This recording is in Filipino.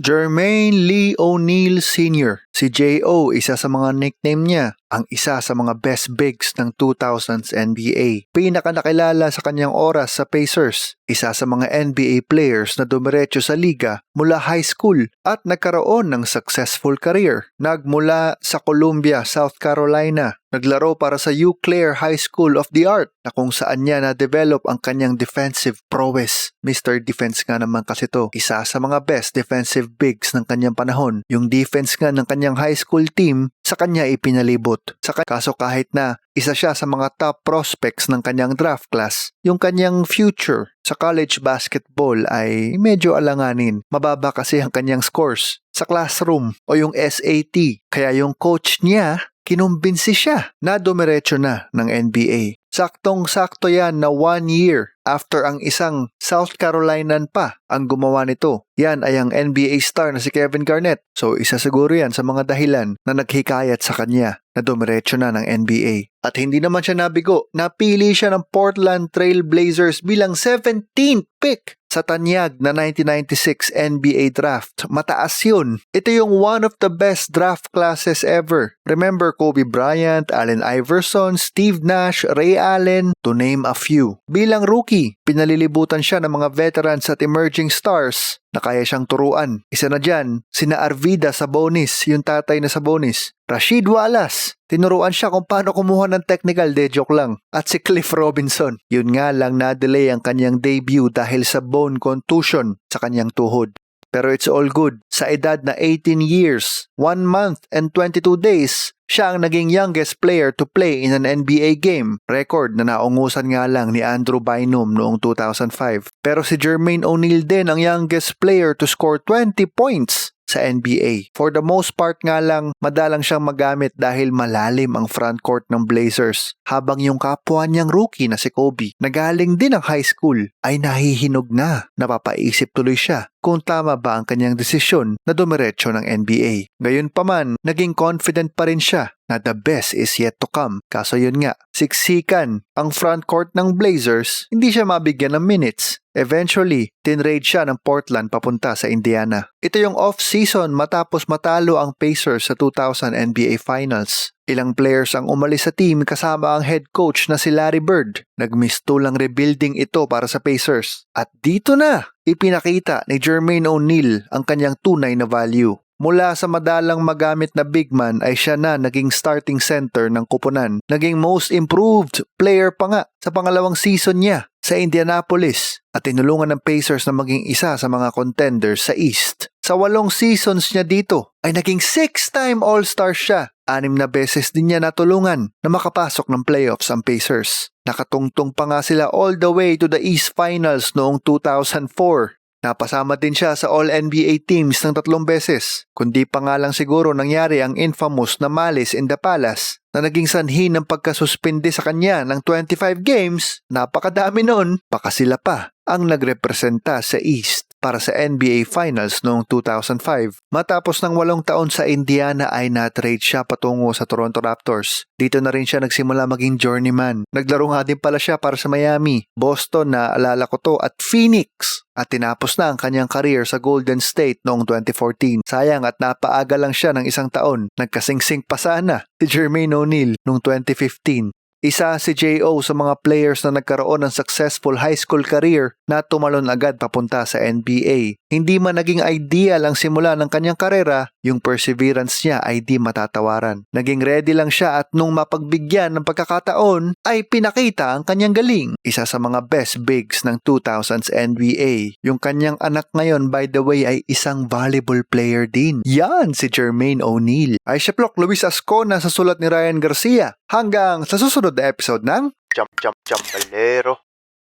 Jermaine Lee O'Neal Sr. Si J.O. isa sa mga nickname niya, ang isa sa mga best bigs ng 2000s NBA. Pinaka nakilala sa kanyang oras sa Pacers, isa sa mga NBA players na dumiretso sa liga mula high school at nagkaroon ng successful career. Nagmula sa Columbia, South Carolina, naglaro para sa Eau High School of the Art na kung saan niya na-develop ang kanyang defensive prowess. Mr. Defense nga naman kasi to. Isa sa mga best defensive bigs ng kanyang panahon. Yung defense nga ng kanyang high school team sa kanya ipinalibot. Sa ka- kaso kahit na isa siya sa mga top prospects ng kanyang draft class, yung kanyang future sa college basketball ay medyo alanganin. Mababa kasi ang kanyang scores sa classroom o yung SAT. Kaya yung coach niya kinumbinsi siya na dumiretso na ng NBA. Saktong-sakto yan na one year after ang isang South Carolinian pa ang gumawa nito. Yan ay ang NBA star na si Kevin Garnett. So isa siguro yan sa mga dahilan na naghikayat sa kanya na dumiretso na ng NBA. At hindi naman siya nabigo. Napili siya ng Portland Trail Blazers bilang 17th pick sa tanyag na 1996 NBA draft. Mataas yun. Ito yung one of the best draft classes ever. Remember Kobe Bryant, Allen Iverson, Steve Nash, Ray Allen, to name a few. Bilang rookie, pinalilibutan siya ng mga veterans at emerging stars na kaya siyang turuan. Isa na dyan, sina Arvida Sabonis, yung tatay na Sabonis. Rashid Wallace, tinuruan siya kung paano kumuha ng technical, de joke lang. At si Cliff Robinson, yun nga lang na-delay ang kanyang debut dahil sa bone contusion sa kanyang tuhod. Pero it's all good. Sa edad na 18 years, 1 month and 22 days, siya ang naging youngest player to play in an NBA game. Record na naungusan nga lang ni Andrew Bynum noong 2005. Pero si Jermaine O'Neal din ang youngest player to score 20 points sa NBA. For the most part nga lang, madalang siyang magamit dahil malalim ang front court ng Blazers. Habang yung kapwa niyang rookie na si Kobe, nagaling din ng high school, ay nahihinog na. Napapaisip tuloy siya kung tama ba ang kanyang desisyon na dumiretso ng NBA. Gayunpaman, naging confident pa rin siya na the best is yet to come. Kaso yun nga, siksikan ang front court ng Blazers, hindi siya mabigyan ng minutes. Eventually, tinrade siya ng Portland papunta sa Indiana. Ito yung off-season matapos matalo ang Pacers sa 2000 NBA Finals. Ilang players ang umalis sa team kasama ang head coach na si Larry Bird. Nagmistulang rebuilding ito para sa Pacers. At dito na, ipinakita ni Jermaine O'Neal ang kanyang tunay na value. Mula sa madalang magamit na big man ay siya na naging starting center ng kupunan. Naging most improved player pa nga sa pangalawang season niya sa Indianapolis at tinulungan ng Pacers na maging isa sa mga contenders sa East. Sa walong seasons niya dito ay naging six-time All-Star siya. Anim na beses din niya natulungan na makapasok ng playoffs ang Pacers. Nakatungtong pa nga sila all the way to the East Finals noong 2004. Napasama din siya sa All-NBA teams ng tatlong beses. Kundi pa nga lang siguro nangyari ang infamous na Malice in the Palace na naging sanhi ng pagkasuspindi sa kanya ng 25 games. Napakadami noon, baka sila pa ang nagrepresenta sa East para sa NBA Finals noong 2005. Matapos ng walong taon sa Indiana ay na-trade siya patungo sa Toronto Raptors. Dito na rin siya nagsimula maging journeyman. Naglaro nga din pala siya para sa Miami, Boston na alala ko to at Phoenix. At tinapos na ang kanyang career sa Golden State noong 2014. Sayang at napaaga lang siya ng isang taon. Nagkasingsing pa sana si Jermaine O'Neal noong 2015. Isa si J.O. sa mga players na nagkaroon ng successful high school career na tumalon agad papunta sa NBA. Hindi man naging ideal ang simula ng kanyang karera, yung perseverance niya ay di matatawaran. Naging ready lang siya at nung mapagbigyan ng pagkakataon ay pinakita ang kanyang galing. Isa sa mga best bigs ng 2000s NBA. Yung kanyang anak ngayon by the way ay isang volleyball player din. Yan si Jermaine O'Neal. Ay siya Plok Luis Ascona sa sulat ni Ryan Garcia. Hanggang sa susunod na episode ng Jump, jump, jump, balero.